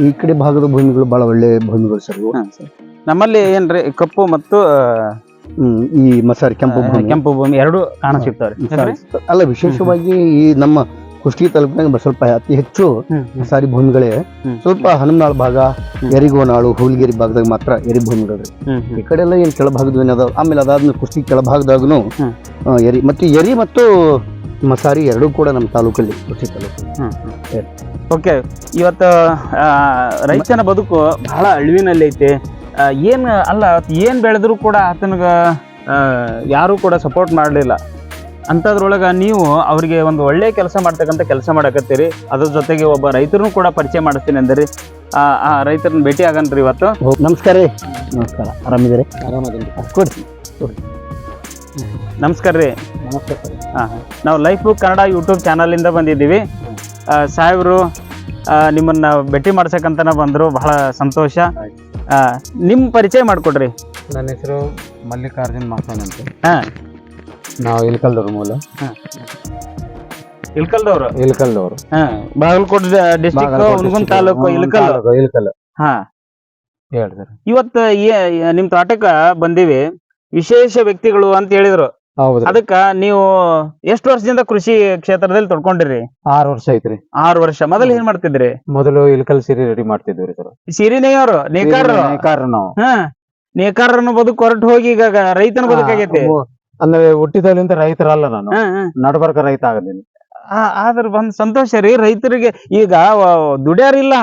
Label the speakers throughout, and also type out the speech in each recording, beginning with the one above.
Speaker 1: ಈ ಕಡೆ ಭಾಗದ ಭೂಮಿಗಳು ಬಹಳ ಒಳ್ಳೆ ಭೂಮಿಗಳು ಸರ್ ಇವು.
Speaker 2: ಹಾ, ಸರ್. ನಮ್ಮಲ್ಲಿ ಏನ್ರಿ ಕಪ್ಪು ಮತ್ತು
Speaker 1: ಹ್ಮ್, ಈ ಮಸಾರಿ ಕೆಂಪು ಭೂಮಿ
Speaker 2: ಕೆಂಪು ಭೂಮಿ ಎರಡು ಕಾಣ ಸಿಗ್ತಾವ್ರಿ
Speaker 1: ಅಲ್ಲ ವಿಶೇಷವಾಗಿ ಈ ನಮ್ಮ ಕುಷ್ಟಿ ತಾಲೂಕಿನಾಗ ಸ್ವಲ್ಪ ಅತಿ ಹೆಚ್ಚು ಮಸಾರಿ ಭೂಮಿಗಳೇ
Speaker 2: ಹ್ಮ್.
Speaker 1: ಸ್ವಲ್ಪ ಹನುಮನಾಳ್ ಭಾಗ ಎರಿಗೋನಾಳು ಹುಲ್ಗಿರಿ ಭಾಗದಾಗ ಮಾತ್ರ ಎರಿ ಭೂಮಿಗಳು ರೀ. ಈ ಕಡೆ ಎಲ್ಲ ಏನ್ ಕೆಳಭಾಗದ ಏನದ ಆಮೇಲೆ ಅದಾದ್ಮೇಲೆ ಕುಷ್ಟಿ
Speaker 2: ಹ್ಮ್.
Speaker 1: ಆ, ಎರಿ ಮತ್ತು ಎರಿ ಮತ್ತು ಮಸಾರಿ ಎರಡೂ ಕೂಡ ನಮ್ಮ ತಾಲೂಕಲ್ಲಿ ಕೃಷಿ ತಾಲೂಕು.
Speaker 2: ಓಕೆ ಇವತ್ತು ರೈತನ ಬದುಕು ಬಹಳ ಅಳಿವಿನಲ್ಲಿ ಐತೆ ಏನು ಅಲ್ಲ ಏನು ಬೆಳೆದ್ರು ಕೂಡ ಆತನಿಗೆ ಯಾರೂ ಕೂಡ ಸಪೋರ್ಟ್ ಮಾಡಲಿಲ್ಲ. ಅಂಥದ್ರೊಳಗೆ ನೀವು ಅವರಿಗೆ ಒಂದು ಒಳ್ಳೆಯ ಕೆಲಸ ಮಾಡ್ತಕ್ಕಂಥ ಕೆಲಸ ಮಾಡಕತ್ತೀರಿ. ಅದ್ರ ಜೊತೆಗೆ ಒಬ್ಬ ರೈತರನ್ನು ಕೂಡ ಪರಿಚಯ ಮಾಡಿಸ್ತೀನಿ ಅಂದ್ರಿ. ಆ ರೈತರನ್ನ ಭೇಟಿ ಆಗನ್ರಿ ಇವತ್ತು.
Speaker 1: ನಮಸ್ಕಾರ ನಮಸ್ಕಾರ ರೀ. ನಮಸ್ಕಾರ. ಕೊಡ್ತೀನಿ ಕೊಡ್ರಿ
Speaker 2: ನಮಸ್ಕಾರ ರೀ. ಹಾಂ ನಾವು ಲೈಫ್ ಬುಕ್ ಕನ್ನಡ ಯೂಟ್ಯೂಬ್ ಚಾನಲಿಂದ ಬಂದಿದ್ದೀವಿ. ಸಾಹೇಬರು ನಿಮ್ಮನ್ನ ಭೇಟಿ ಮಾಡ್ಸಕ್ಕಂತನ ಬಂದರು ಬಹಳ ಸಂತೋಷ. ನಿಮ್ ನಿಮ್ಮ ಪರಿಚಯ ಮಾಡಿಕೊಡ್ರಿ.
Speaker 3: ನನ್ನ ಹೆಸರು ಮಲ್ಲಿಕಾರ್ಜುನ್ ಮಾಸನ್ ಅಂತ.
Speaker 2: ಹಾ.
Speaker 3: ನಾವು ಇಲ್ಕಲ್ದವ್ರ ಮೂಲ.
Speaker 2: ಇಲ್ಕಲ್ದವ್ರು?
Speaker 3: ಇಲ್ಕಲ್ದವ್ರು.
Speaker 2: ಹಾ ಬಾಗಲಕೋಟೆ ಡಿಸ್ಟಿಕ್ ಹುನಗುಂದ ತಾಲೂಕು ಇಲ್ಕಲ್
Speaker 3: ಇಲ್ಕಲ್
Speaker 2: ಹಾ.
Speaker 3: ಹೇಳಿ ಸರ್
Speaker 2: ಇವತ್ತು ಏ- ಏ- ನಿಮ್ ತೋಟಕ್ಕ ಬಂದೀವಿ. ವಿಶೇಷ ವ್ಯಕ್ತಿಗಳು ಅಂತ ಹೇಳಿದ್ರು. ಅದಕ್ಕ ನೀವು ಎಷ್ಟು ವರ್ಷದಿಂದ ಕೃಷಿ ಕ್ಷೇತ್ರದಲ್ಲಿ ತೊಡ್ಕೊಂಡಿರಿ?
Speaker 3: ಆರು ವರ್ಷ ಐತ್ರಿ.
Speaker 2: ಆರು ವರ್ಷ. ಮೊದಲು ಏನ್ ಮಾಡ್ತಿದ್ರಿ?
Speaker 3: ಮೊದಲು ಇಳಕಲ್ ಸೀರೆ ರೆಡಿ ಮಾಡ್ತಿದ್ವಿ ಸೀರೆನೇ ಸರ್.
Speaker 2: ಸಿರಿನೇಯವರು ನೇಕಾರರು?
Speaker 3: ನೇಕಾರ ನಾವು.
Speaker 2: ಹಾ ನೇಕಾರರನು ಬದುಕು ಹೊರಟು ಹೋಗಿ ಈಗ ಗ- ರೈತನ ಬದುಕಾಗೈತಿ.
Speaker 3: ಅಂದ್ರೆ ಹುಟ್ಟಿದಲ್ಲಿಂದ ರೈತರಲ್ಲ ನಾನು.
Speaker 2: ಹಾ, ಹಾ.
Speaker 3: ನಡಬರ್ಕ ರೈತ ಆಗದೀನಿ.
Speaker 2: ಆ- ಆದ್ರ ಬಂದ್ ಸಂತೋಷ ರೀ ರೈತರಿಗೆ. ಈಗ ದುಡ್ಯಾರಿಲ್ಲ.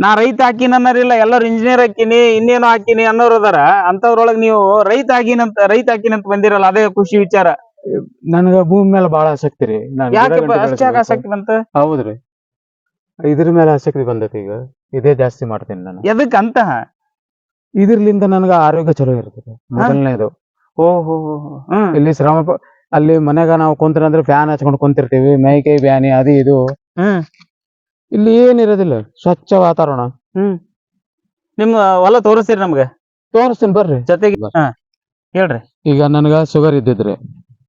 Speaker 2: ನಾ ರೈತ ಹಾಕಿನ ಅನ್ನೋರಿಲ್ಲ ಎಲ್ಲರೂ ಇಂಜಿನಿಯರ್ ಹಾಕಿನಿ ಇನ್ನೇನು ಹಾಕಿನಿ ಅನ್ನೋರು ಅದಾರ ಅಂತವ್ರೊಳಗ್ ನೀವು ರೈತ ಆಗಿನಂತ ರೈತ ಹಾಕಿನಂತ ಬಂದಿರಲ್ಲ ಅದೇ ಖುಷಿ ವಿಚಾರ.
Speaker 3: ನನಗ ಭೂಮಿ ಮೇಲೆ ಬಹಳ ಆಸಕ್ತಿ ರೀ. ನಾನ್ ಗಿಡ
Speaker 2: ಯಾಕೆ
Speaker 3: ಗಂಟಿ
Speaker 2: ಅಷ್ಟಾಗ
Speaker 3: ಬೆಳೆಸ್ಬೇಕು.
Speaker 2: ಆಸಕ್ತಿ ಬಂತ?
Speaker 3: ಹೌದ್ರಿ. ಇದ್ರ ಮೇಲೆ ಆಸಕ್ತಿ ಬಂದೈತಿ ಈಗ. ಇದೇ ಜಾಸ್ತಿ ಮಾಡ್ತೀನಿ ನಾನು.
Speaker 2: ಎದಕ್ಕಂತ
Speaker 3: ಇದ್ರಲಿಂದ ನನಗ ಆರೋಗ್ಯ ಚಲೋ ಇರ್ತದೆ. ಮೊದಲನೇದು.
Speaker 2: ಓಹೋ ಹ್ಮ್.
Speaker 3: ಇಲ್ಲಿ ಶ್ರಮ ಪ- ಅಲ್ಲಿ ಮನೆಗ ನಾವು ಕುಂತ್ರ ಅಂದ್ರೆ ಫ್ಯಾನ್ ಹಚ್ಕೊಂಡು ಕುಂತಿರ್ತೀವಿ ಮೈ ಕೈ ಬ್ಯಾನಿ ಅದು ಇದು.
Speaker 2: ಹ್ಮ್.
Speaker 3: ಇಲ್ಲಿ ಏನಿರೋದಿಲ್ಲ ಸ್ವಚ್ಛ ವಾತಾವರಣ.
Speaker 2: ಹ್ಮ್. ನಿಮ್ ಹೊಲ ತೋರಿಸ್ತೀರಿ ನಮ್ಗೆ?
Speaker 3: ತೋರಿಸ್ತೀನಿ ಬರ್ರಿ.
Speaker 2: ಜೊತೆಗೆ ಹಾ ಹೇಳ್ರಿ.
Speaker 3: ಈಗ ನನಗ ಶುಗರ್ ಇದ್ದಿದ್ರಿ.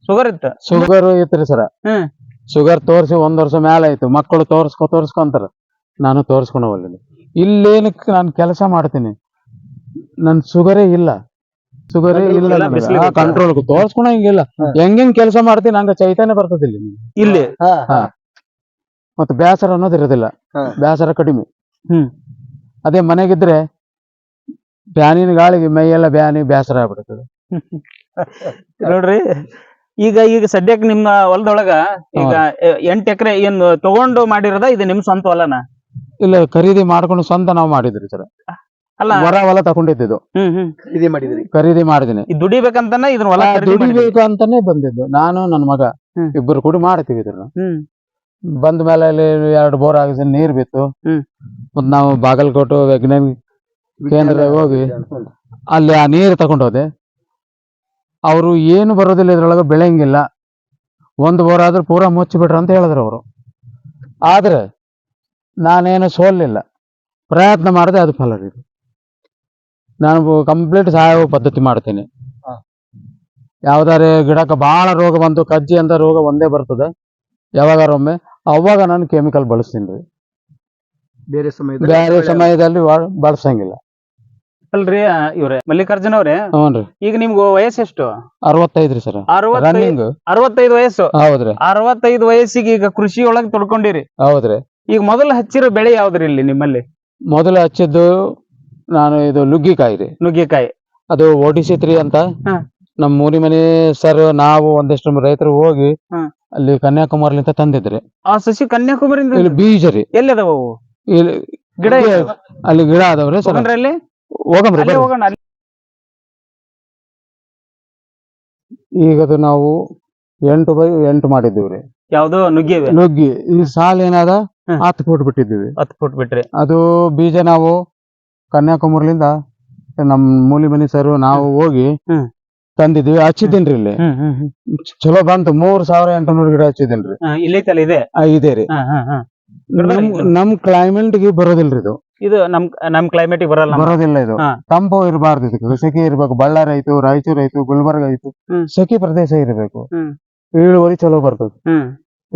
Speaker 2: ಶುಗರ್ ಇತ್ತು?
Speaker 3: ಶುಗರ್ ಇತ್ರಿ ಸರ
Speaker 2: ಹ್ಮ್.
Speaker 3: ಶುಗರ್ ತೋರಿಸಿ ಒಂದ್ ವರ್ಷ ಮ್ಯಾಲ ಆಯ್ತು. ಮಕ್ಕಳು ತೋರ್ಸ್ಕೊ ತೋರಿಸ್ಕೊಂತಾರ. ನಾನು ತೋರಿಸ್ಕೊಂಡು ಹೋಗಲಿಲ್ಲ. ಇಲ್ಲೇನಕ್ಕೆ ನಾನು ಕೆಲಸ ಮಾಡ್ತೀನಿ. ನನ್ ಶುಗರೇ ಇಲ್ಲ. ಶುಗರೇ ಇಲ್ಲ. ಕಂಟ್ರೋಲ್ ತೋರ್ಸ್ಕೊಳಂಗಿಲ್ಲ. ಹೆಂಗ್ ಹೆಂಗ್ ಕೆಲಸ ಮಾಡ್ತೀನಿ ಹಂಗ ಚೈತನ್ಯ ಬರ್ತದಿಲ್ಲ ಇಲ್ಲಿ.
Speaker 2: ಇಲ್ಲಿ?
Speaker 3: ಮತ್ತೆ ಬೇಸರ ಅನ್ನೋದು ಇರೋದಿಲ್ಲ. ಬೇಸರ ಕಡಿಮೆ.
Speaker 2: ಹ್ಮ್.
Speaker 3: ಅದೇ ಮನೆಗಿದ್ರೆ ಬ್ಯಾನಿನ ಗಾಳಿಗೆ ಮೈಯೆಲ್ಲ ಬ್ಯಾನಿ ಬೇಸರ ಆಗ್ಬಿಡ್ತದೆ
Speaker 2: ನೋಡ್ರಿ ಈಗ ಈಗ ಸದ್ಯಕ್ಕೆ ನಿಮ್ಮ ಹೊಲದೊಳಗ ಈಗ ಎಂಟು ಎಕರೆ ಏನ್ ತಗೊಂಡು ಮಾಡಿರೋದ ಇದು ನಿಮ್ ಸ್ವಂತ ಹೊಲನ?
Speaker 3: ಇಲ್ಲ ಖರೀದಿ ಮಾಡ್ಕೊಂಡು ಸ್ವಂತ ನಾವು ಮಾಡಿದ್ರಿ ಸರ್.
Speaker 2: ಅಲ್ಲ.
Speaker 3: ಹೊರ ಹೊಲ ತಗೊಂಡಿದ್ದು
Speaker 1: ಮಾಡಿದ್ರಿ.
Speaker 3: ಖರೀದಿ ಮಾಡಿದಿನಿ
Speaker 2: ದುಡಿಬೇಕಂತಾನೆ ದುಡಿಬೇಕಂತಾನ ಇದನ್ನ ಹೊಲ
Speaker 3: ದುಡಿಬೇಕು ಅಂತಾನೆ ಬಂದಿದ್ದು. ನಾನು ನನ್ನ ಮಗ. ಇಬ್ಬರು ಕೂಡ ಮಾಡ್ತೀವಿ ಇದ್ರನ್ನ
Speaker 2: ಹ್ಮ್.
Speaker 3: ಬಂದ ಮೇಲೆ ಅಲ್ಲಿ ಎರಡು ಬೋರ್ ಆಗಿಸಿ ನೀರ್ ಬಿತ್ತು. ಮತ್ ನಾವು ಬಾಗಲಕೋಟೆ ವೈಜ್ಞಾನಿಕ ಕೇಂದ್ರ ಹೋಗಿ ಅಲ್ಲಿ ಆ ನೀರು ತಗೊಂಡ್ ಹೋದೆ. ಅವರು ಏನು ಬರೋದಿಲ್ಲ ಇದ್ರೊಳಗೆ ಬೆಳೆಯಂಗಿಲ್ಲ. ಒಂದು ಬೋರ್ ಆದ್ರೆ ಪೂರಾ ಮುಚ್ಚಿಬಿಟ್ರ ಅಂತ ಹೇಳಿದ್ರು ಅವರು. ಆದ್ರೆ ನಾನೇನು ಸೋಲಿಲ್ಲ. ಪ್ರಯತ್ನ ಮಾಡಿದೆ ಅದು ಫಲ ರೀ. ನಾನು ಕಂಪ್ಲೀಟ್ ಸಾವಯವ ಪದ್ಧತಿ ಮಾಡ್ತೀನಿ. ಯಾವ್ದಾರ ಗಿಡಕ್ಕೆ ಬಹಳ ರೋಗ ಬಂತು ಕಜ್ಜಿ ಅಂತ ರೋಗ ಒಂದೇ ಬರ್ತದೆ. ಯಾವಾಗಾರ ಒಮ್ಮೆ ಅವಾಗ ನಾನು ಕೆಮಿಕಲ್ ಬಳಸ್ತೀನಿ ರೀ.
Speaker 1: ಬೇರೆ ಸಮಯದಲ್ಲಿ
Speaker 3: ಬೇರೆ ಸಮಯದಲ್ಲಿ ವಾ- ಬಳಸಂಗಿಲ್ಲ.
Speaker 2: ಅಲ್ರಿ ಆ, ಇವ್ರೆ ಮಲ್ಲಿಕಾರ್ಜುನ ಅವ್ರೆ?
Speaker 3: ಹ್ಞೂನ್ರಿ
Speaker 2: ಈಗ ನಿಮ್ಗೆ ವಯಸ್ಸೆಷ್ಟು
Speaker 3: ಅರವತ್ತೈದ್ರಿ ಸರ್.
Speaker 2: ಅರವತ್ತೈದು
Speaker 3: ರನ್ನಿಂಗ್
Speaker 2: ಅರವತ್ತೈದು ವಯಸ್ಸು?
Speaker 3: ಹೌದ್ರಿ
Speaker 2: ಅರವತ್ತೈದು ವಯಸ್ಸಿಗೆ ಈಗ ಕೃಷಿ ಒಳಗ್ ತೊಡ್ಕೊಂಡಿರಿ
Speaker 3: ಹೌದ್ರಿ
Speaker 2: ಈಗ ಮೊದಲು ಹಚ್ಚಿರೋ ಬೆಳೆ ಯಾವ್ದ್ರಿ ಇಲ್ಲಿ ನಿಮ್ಮಲ್ಲಿ?
Speaker 3: ಮೊದಲು ಹಚ್ಚಿದ್ದು ನಾನು ಇದು ನುಗ್ಗಿಕಾಯಿ ರೀ.
Speaker 2: ನುಗ್ಗಿಕಾಯಿ.
Speaker 3: ಅದು ಓಡಿಸಿ ತ್ರೀ ಅಂತ.
Speaker 2: ಹಾ.
Speaker 3: ನಮ್ಮ ಮೂರಿ ಮನೆ ಸರ್ ನಾವು ಒಂದಿಷ್ಟು ರೈತರು ಹೋಗಿ
Speaker 2: ಹಾ.
Speaker 3: ಅಲ್ಲಿ ಕನ್ಯಾಕುಮಾರಿಲಿಂದ ತಂದಿದ್ರಿ.
Speaker 2: ಆ ಸಸಿ ಕನ್ಯಾಕುಮಾರಿಯಿಂದ
Speaker 3: ಇಲ್ಲಿ ಬೀಜ ರೀ
Speaker 2: ಎಲ್ಲಿ ಅದಾವ ಅವು
Speaker 3: ಇಲ್ಲಿ
Speaker 2: ಗಿಡ
Speaker 3: ಅಲ್ಲಿ ಗಿಡ ಅದಾವ್ರಿ ಸರ್
Speaker 2: ಹೋಗಣ್ರಿ ಅಲ್ಲಿ?
Speaker 3: ಹೋಗಮ್ರಿ
Speaker 2: ಅಲ್ಲೇ
Speaker 3: ಬರ್ರಿ.
Speaker 2: ಹೋಗೋಣ ಅಲ್ಲಿ
Speaker 3: ಈಗ ಅದು ನಾವು ಎಂಟು ಬೈ ಎಂಟು ಮಾಡಿದ್ದೀವಿ ರೀ
Speaker 2: ಯಾವ್ದು ನುಗ್ಗೆ
Speaker 3: ನುಗ್ಗಿ. ಈ ಸಾಲ ಏನಾದ?
Speaker 2: ಹ್ಮ್.
Speaker 3: ಹತ್ತು ಫುಟ್ ಬಿಟ್ಟಿದ್ದೀವಿ.
Speaker 2: ಹತ್ತು ಫುಟ್ ಬಿಟ್ರಿ.
Speaker 3: ಅದು ಬೀಜ ನಾವು ಕನ್ಯಾಕುಮಾರಿಲಿಂದ ನಮ್ ಮೂಲಿ ಮನಿ ಸರ್ ನಾವು ಹೋಗಿ
Speaker 2: ಹ್ಮ್.
Speaker 3: ತಂದಿದ್ದೀವಿ ಹಚ್ಚಿದ್ದೀನಿ ಇಲ್ಲಿ.
Speaker 2: ಹ್ಮ್ ಹ್ಮ್ ಹ್ಮ್.
Speaker 3: ಚಲೋ ಬಂತು ಮೂರ್ ಸಾವಿರ ಎಂಟುನೂರು ಗಿಡ ಹಚ್ಚಿದ್ದೀನಿ
Speaker 2: ಹಾ, ಇದೆ?
Speaker 3: ಆ, ಇದೆ ರೀ.
Speaker 2: ಹಾ ಹಾ ಹಾ.
Speaker 3: ನಮ್ ನಮ್ ಕ್ಲೈಮೇಟ್ಗೆ ಬರೋದಿಲ್ರಿ ಇದು.
Speaker 2: ಇದು ನಮ್ ನಮ್ ಕ್ಲೈಮೇಟ್ ಬರಲ್ಲ ನಮ್ಮ-
Speaker 3: ಬರೋದಿಲ್ಲ ಇದು.
Speaker 2: ಹಾ.
Speaker 3: ತಂಪು ಇರಬಾರ್ದು ಇದಕ್ಕೆ. ಸೆಕೆ ಇರ್ಬೇಕು ಬಳ್ಳಾರಿ ಆಯ್ತು ರಾಯಚೂರು ಆಯ್ತು ಗುಲ್ಬರ್ಗ ಆಯ್ತು.
Speaker 2: ಹ್ಮ್.
Speaker 3: ಸೆಕೆ ಪ್ರದೇಶ ಇರಬೇಕು.
Speaker 2: ಹ್ಮ್.
Speaker 3: ಇಳುವರಿ ಚಲೋ ಬರ್ತದೆ.
Speaker 2: ಹ್ಮ್.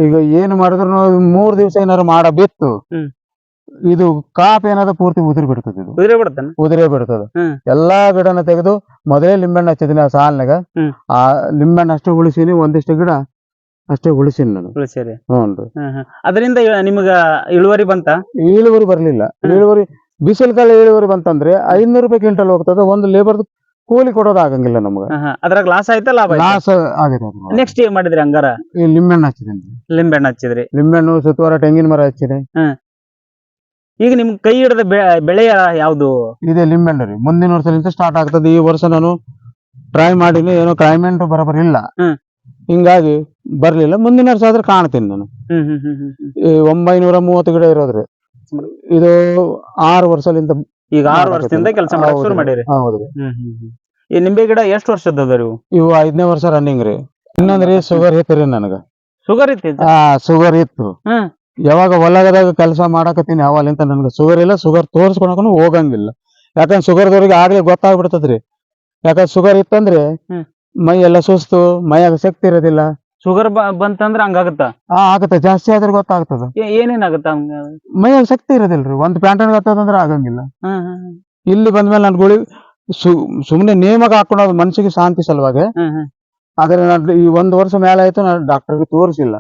Speaker 3: ಈಗ ಏನ್ ಮಾಡಿದ್ರು ಮೂರ್ ದಿವಸ ಏನಾರು ಮಾಡ ಬಿತ್ತು.
Speaker 2: ಹ್ಮ್.
Speaker 3: ಇದು ಕಾಪ್ ಏನಾದ್ರು ಪೂರ್ತಿ ಉದುರಿ ಬಿಡ್ತದೆ ಇದು.
Speaker 2: ಕುದುರೆ ಬಿಡ್ತಾನ
Speaker 3: ಉದುರೇ ಬಿಡ್ತದೆ.
Speaker 2: ಹ್ಮ್.
Speaker 3: ಎಲ್ಲಾ ಗಿಡನ ತೆಗೆದು ಮೊದಲೇ ಲಿಂಬೆಹಣ್ಣು ಹಚ್ಚಿದೀನಿ ಆ ಸಾಲ್ನಾಗ
Speaker 2: ಹ್ಮ್.
Speaker 3: ಆ ಲಿಂಬೆಹಣ್ಣು ಅಷ್ಟೇ ಉಳಿಸೀನಿ ಒಂದಿಷ್ಟು ಗಿಡ ಅಷ್ಟೇ ಉಳಿಸೀನಿ ನಾನು.
Speaker 2: ತುಳಸಿರಿ
Speaker 3: ಹ್ಞೂ
Speaker 2: ಅದರಿಂದ ನಿಮಗ ಇಳುವರಿ ಬಂತ?
Speaker 3: ಇಳುವರಿ ಬರ್ಲಿಲ್ಲ. ಇಳುವರಿ ಬಿಸಿಲು ಕಾಲ ಇಳುವರಿ ಬಂತಂದ್ರೆ ಐನೂರು ರೂಪಾಯಿ ಕ್ವಿಂಟಲ್ ಹೋಗ್ತದೆ ಒಂದು ಲೇಬರ್ ಕೂಲಿ ಕೊಡೋದು ಆಗಂಗಿಲ್ಲ ನಮ್ಗೆ.
Speaker 2: ಅದ್ರಾಗ ಲಾಸ್ ಆಯ್ತಾ ಲಾಭ
Speaker 3: ಲಾಸ್ ಆಗಿದೆ
Speaker 2: ನೆಕ್ಸ್ಟ್ ಏನ್ ಮಾಡಿದ್ರಿ ಹಂಗಾರ?
Speaker 3: ಈ ಲಿಂಬೆಹಣ್ಣು
Speaker 2: ಲಿಂಬೆಹಣ್ಣು ಹಚ್ಚಿದ್ರಿ.
Speaker 3: ಲಿಂಬೆಹಣ್ಣು ಸುತ್ತುವರ ತೆಂಗಿನ ಮರ ಹಚ್ಚಿದೆ.
Speaker 2: ಈಗ ನಿಮ್ ಕೈ ಹಿಡಿದ ಬೆಳೆ ಯಾವ್ದು?
Speaker 3: ಇದೆ ಲಿಂಬೆಹಣ್ಣು ರೀ. ಮುಂದಿನ ವರ್ಷದಿಂದ ಸ್ಟಾರ್ಟ್ ಆಗ್ತದೆ. ಈ ವರ್ಷ ನಾನು ಟ್ರೈ ಮಾಡಿಲ್ಲ. ಏನೋ ಕ್ಲೈಮೇಟ್ ಬರೋಬರ್ ಇಲ್ಲ.
Speaker 2: ಹ್ಮ್.
Speaker 3: ಹಿಂಗಾಗಿ ಬರ್ಲಿಲ್ಲ. ಮುಂದಿನ ವರ್ಷ ಆದ್ರೆ ಕಾಣ್ತೀನಿ ನಾನು. ಈ ಒಂಬೈನೂರ ಮೂವತ್ತು ಗಿಡ ಇರೋದ್ರಿ. ಇದು ಆರು ವರ್ಷದಿಂದ
Speaker 2: ಈಗ ಆರು ವರ್ಷದಿಂದ ಕೆಲಸ ಮಾಡಕ್ ಶುರು
Speaker 3: ಹೌದ್ರಿ.
Speaker 2: ಮಾಡಿರಿ.
Speaker 3: ಹೌದ್ರಿ
Speaker 2: ಹ್ಮ್ ಹ್ಮ್ ಹ್ಮ್. ಈ ನಿಂಬೆ ಗಿಡ ಎಷ್ಟು ವರ್ಷದ ಅದ ಇವು?
Speaker 3: ಇವು ಐದನೇ ವರ್ಷ ರನ್ನಿಂಗ್ ರೀ. ಇನ್ನೊಂದ್ರಿ ಶುಗರ್ ಇತ್ತು ರೀ ನನಗ.
Speaker 2: ಶುಗರ್ ಇತ್ತು
Speaker 3: ಆ ಶುಗರ್ ಇತ್ತು
Speaker 2: ಹ್ಮ್.
Speaker 3: ಯಾವಾಗ ಹೊಲಗದಾಗ ಕೆಲಸ ಮಾಡಕತ್ತೀನಿ ಅವಲಿಂತ ನನ್ಗೆ ಶುಗರ್ ಇಲ್ಲ ಶುಗರ್ ತೋರಿಸ್ಕೊಳಕನು ಹೋಗಂಗಿಲ್ಲ. ಯಾಕಂದ್ರೆ ಶುಗರ್ದವ್ರಿಗೆ ಆಗ್ಲಿ ಗೊತ್ತಾಗ್ಬಿಡ್ತದ್ರಿ. ಯಾಕಂದ್ರೆ ಶುಗರ್ ಇತ್ತಂದ್ರೆ. ಮೈ ಎಲ್ಲ ಸುಸ್ತು ಮೈಯಾಗ ಶಕ್ತಿ ಇರೋದಿಲ್ಲ.
Speaker 2: ಶುಗರ್ ಬಂತಂದ್ರ ಹಂಗಾಗತ್ತ
Speaker 3: ಆ ಆಗತ್ತ. ಜಾಸ್ತಿ ಆದ್ರೆ ಗೊತ್ತಾಗ್ತದ.
Speaker 2: ಏನೇನಾಗತ್ತ
Speaker 3: ಮೈಯಾಗ ಶಕ್ತಿ ಇರೋದಿಲ್ರಿ. ಒಂದ್ ಪ್ಯಾಂಟನ್ ಗೊತ್ತದಂದ್ರೆ ಆಗಂಗಿಲ್ಲ. ಇಲ್ಲಿ ಬಂದ್ಮೇಲೆ ನನ್ ಗುಳಿ ಸು ಸುಮ್ನೆ ನೇಮಕ ಹಾಕೊಳ್ಳೋದು ಮನ್ಸಿಗೆ ಶಾಂತಿ ಸಲುವಾಗಿ. ಆದ್ರೆ ನಾನು ಈ ಒಂದ್ ವರ್ಷ ಮೇಲೆ ಆಯ್ತು ನಾನು ಡಾಕ್ಟರ್ಗೆ ತೋರಿಸಿಲ್ಲ.